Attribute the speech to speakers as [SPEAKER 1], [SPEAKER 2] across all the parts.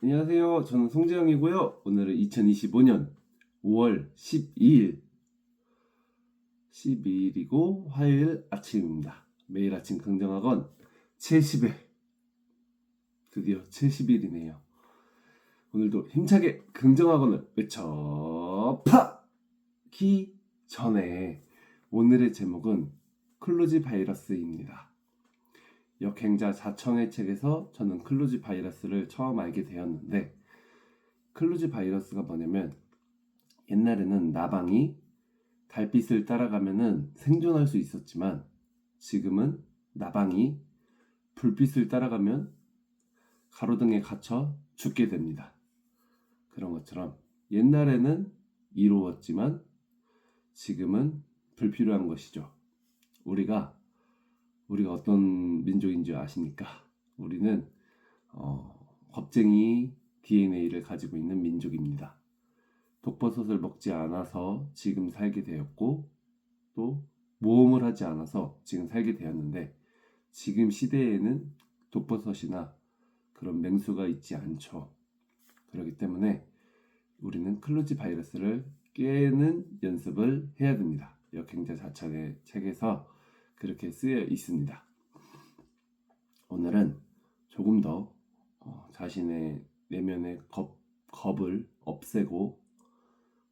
[SPEAKER 1] 안녕하세요. 저는 송재영이고요. 오늘은 2025년 5월 12일 12일이고 화요일 아침입니다. 매일 아침 긍정학원 70회 드디어 70일이네요. 오늘도 힘차게 긍정학원을 외쳐 파기 전에 오늘의 제목은 클루지 바이러스입니다. 역행자 자청의 책에서 저는 클루지 바이러스를 처음 알게 되었는데 클루지 바이러스가 뭐냐면 옛날에는 나방이 달빛을 따라가면은 생존할 수 있었지만 지금은 나방이 불빛을 따라가면 가로등에 갇혀 죽게 됩니다. 그런 것처럼 옛날에는 이로웠지만 지금은 불필요한 것이죠. 우리가 우리가 어떤 민족인지 아십니까? 우리는 어, 겁쟁이 DNA를 가지고 있는 민족입니다. 독버섯을 먹지 않아서 지금 살게 되었고 또 모험을 하지 않아서 지금 살게 되었는데 지금 시대에는 독버섯이나 그런 맹수가 있지 않죠. 그렇기 때문에 우리는 클루지 바이러스를 깨는 연습을 해야 됩니다. 역행자 자천의 책에서 그렇게 쓰여 있습니다. 오늘은 조금 더 어, 자신의 내면의 겁, 겁을 없애고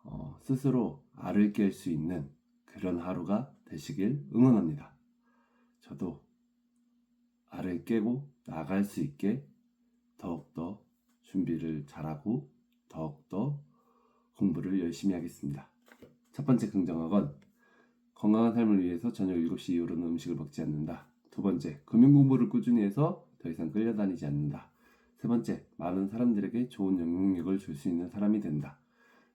[SPEAKER 1] 어, 스스로 알을 깰 수 있는 그런 하루가 되시길 응원합니다. 저도 알을 깨고 나갈 수 있게 더욱더 준비를 잘하고 더욱더 공부를 열심히 하겠습니다. 첫 번째 긍정학은 건강한 삶을 위해서 저녁 7시 이후로는 음식을 먹지 않는다. 두 번째, 금융 공부를 꾸준히 해서 더 이상 끌려다니지 않는다. 세 번째, 많은 사람들에게 좋은 영향력을 줄 수 있는 사람이 된다.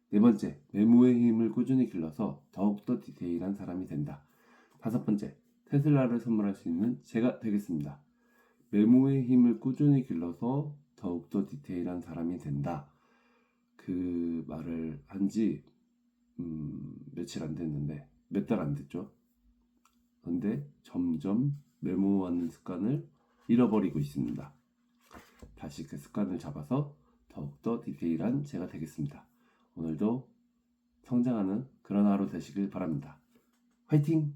[SPEAKER 1] 네 번째, 메모의 힘을 꾸준히 길러서 더욱더 디테일한 사람이 된다. 다섯 번째, 테슬라를 선물할 수 있는 제가 되겠습니다. 메모의 힘을 꾸준히 길러서 더욱더 디테일한 사람이 된다. 그 말을 한지 음, 며칠 안 됐는데 몇 달 안 됐죠. 근데 점점 메모하는 습관을 잃어버리고 있습니다. 다시 그 습관을 잡아서 더욱더 디테일한 제가 되겠습니다. 오늘도 성장하는 그런 하루 되시길 바랍니다. 화이팅!